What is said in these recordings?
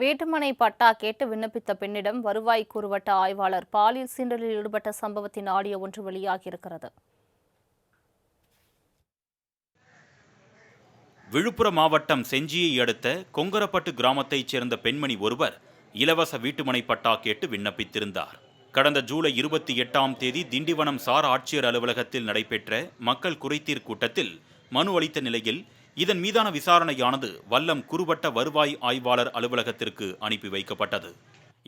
வீட்டுமனை பட்டா கேட்டு விண்ணப்பித்த பெண்ணிடம் வருவாய் கூறுவட்ட ஆய்வாளர் பாலியல் சீண்டலில் ஈடுபட்ட சம்பவத்தின் ஆடியோ ஒன்று வெளியாகியிருக்கிறது. விழுப்புரம் மாவட்டம் செஞ்சியை அடுத்த கொங்கரப்பட்டு கிராமத்தைச் சேர்ந்த பெண்மணி ஒருவர் இலவச வீட்டுமனை பட்டா கேட்டு விண்ணப்பித்திருந்தார். கடந்த ஜூலை இருபத்தி எட்டாம் தேதி திண்டிவனம் சார் ஆட்சியர் அலுவலகத்தில் நடைபெற்ற மக்கள் குறைதீர் கூட்டத்தில் மனு அளித்த நிலையில் இதன் மீதான விசாரணையானது வல்லம் குறுவட்ட வருவாய் ஆய்வாளர் அலுவலகத்திற்கு அனுப்பி வைக்கப்பட்டது.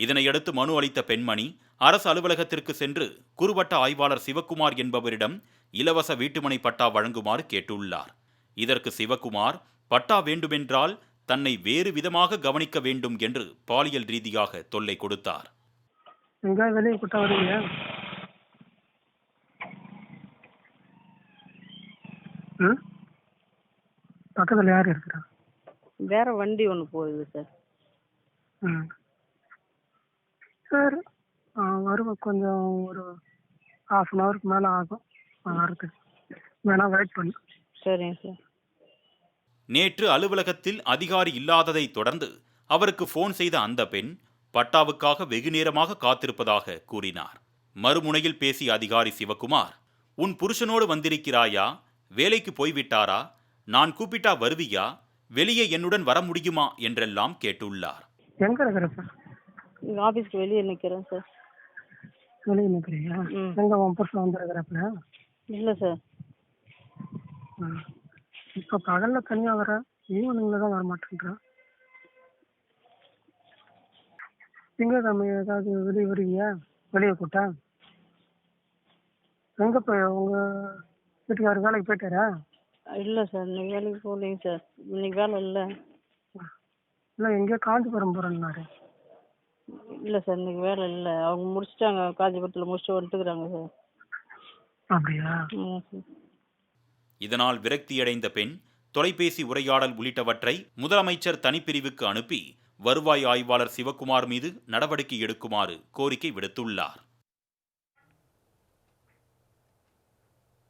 இதனையடுத்து மனு அளித்த பெண்மணி அரசு அலுவலகத்திற்கு சென்று குறுவட்ட ஆய்வாளர் சிவக்குமார் என்பவரிடம் இலவச வீட்டுமனை பட்டா வழங்குமாறு கேட்டுள்ளார். இதற்கு சிவக்குமார் பட்டா வேண்டுமென்றால் தன்னை வேறு விதமாக கவனிக்க வேண்டும் என்று பாலியல் ரீதியாக தொல்லை கொடுத்தார். வெளியே பக்கத்தில் யார் இருக்கிறா வேற வண்டி ஒன்று போகுது சார். ம் சார் வருவேன் கொஞ்சம் ஒரு ஹாஃப் அன் ஹவருக்கு மேலே ஆகும். வரதுக்கு வேணா வெயிட் பண்ணு. சரிங்க சார். நேற்று அலுவலகத்தில் அதிகாரி இல்லாததை தொடர்ந்து அவருக்கு போன் செய்த அந்த பெண் பட்டாவுக்காக வெகு நேரமாக காத்திருப்பதாக கூறினார். மறுமுனையில் பேசிய அதிகாரி சிவகுமார் உன் புருஷனோடு வந்திருக்கிறாயா? வேலைக்கு போய்விட்டாரா? நான் கூப்பிட்டா வருவியா? வெளியே என்னுடன் வர முடியுமா? என்றெல்லாம் கேட்டுள்ளார். எங்கே இருக்கிற சார்? இங்கே ஆஃபீஸ்க்கு வெளியே நிற்கிறேன் சார். வெளியே நிற்கிறியா ம். எங்கே உன் புருஷன் வந்துருக்கிறப்பல? இல்லை சார். இப்போ பகலில் தனியாக வர ஈவினிங்கில் தான் வர மாட்டேங்கிறான் திங்கக்கிழமை ஏதாவது வெளியே வருவீங்க வெளியே கூட்டா எங்கே போய் உங்கள் வீட்டுக்காரர் வேலைக்கு போயிட்டாரா? இல்லை சார் இன்னைக்கு வேலைக்கு போகலைங்க சார். இன்னைக்கு வேலை இல்லை. இல்லை எங்கேயோ காஞ்சிபுரம் போகிறேன்னாரு இல்லை சார் இன்னைக்கு வேலை இல்லை. அவங்க முடிச்சிட்டாங்க காஞ்சிபுரத்தில் முடிச்சுட்டு வந்துட்டுக்குறாங்க சார். அப்படியா? ஆமாம் சார். இதனால் விரக்தியடைந்த பெண் தொலைபேசி உரையாடல் உள்ளிட்டவற்றை முதலமைச்சர் தனிப்பிரிவுக்கு அனுப்பி வருவாய் ஆய்வாளர் சிவக்குமார் மீது நடவடிக்கை எடுக்குமாறு கோரிக்கை விடுத்துள்ளார்.